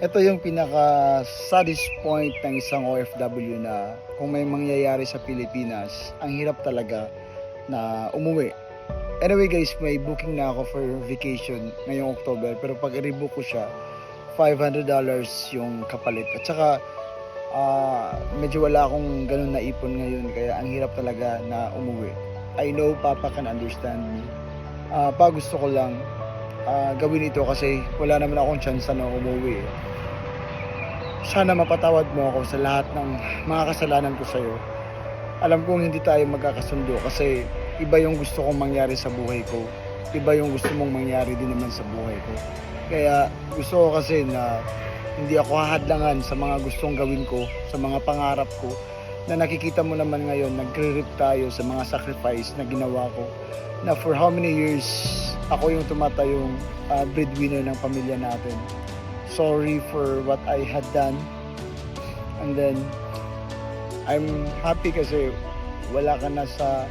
ito yung pinaka saddest point ng isang OFW na kung may mangyayari sa Pilipinas, ang hirap talaga na umuwi. Anyway guys, may booking na ako for vacation ngayong October pero pag i-rebook ko siya, $500 yung kapalit. At saka ah, medyo wala akong ganun na ipon ngayon kaya ang hirap talaga na umuwi. I know Papa can understand me. Ah, pa gusto ko lang ah, gawin ito kasi wala naman akong chance na umuwi. Sana mapatawad mo ako sa lahat ng mga kasalanan ko sa'yo. Alam kong hindi tayo magkakasundo kasi iba yung gusto kong mangyari sa buhay ko. Iba yung gusto mong mangyari din naman sa buhay ko. Kaya gusto ko kasi na hindi ako hahadlangan sa mga gustong gawin ko, sa mga pangarap ko, na nakikita mo naman ngayon, nagre-rip tayo sa mga sacrifice na ginawa ko. Na for how many years ako yung tumatayong uh, breadwinner ng pamilya natin. Sorry for what I had done. And then, I'm happy kasi wala ka na sa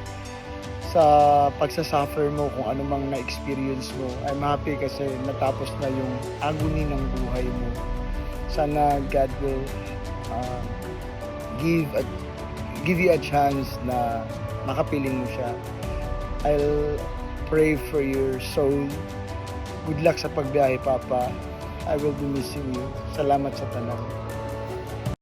sa pagsasuffer mo kung ano mang na-experience mo. I'm happy kasi natapos na yung agony ng buhay mo. Sana God will uh, give a, give you a chance na makapiling mo siya. I'll pray for your soul. Good luck sa pagbiyahe, Papa. I will be missing you. Salamat sa tanan.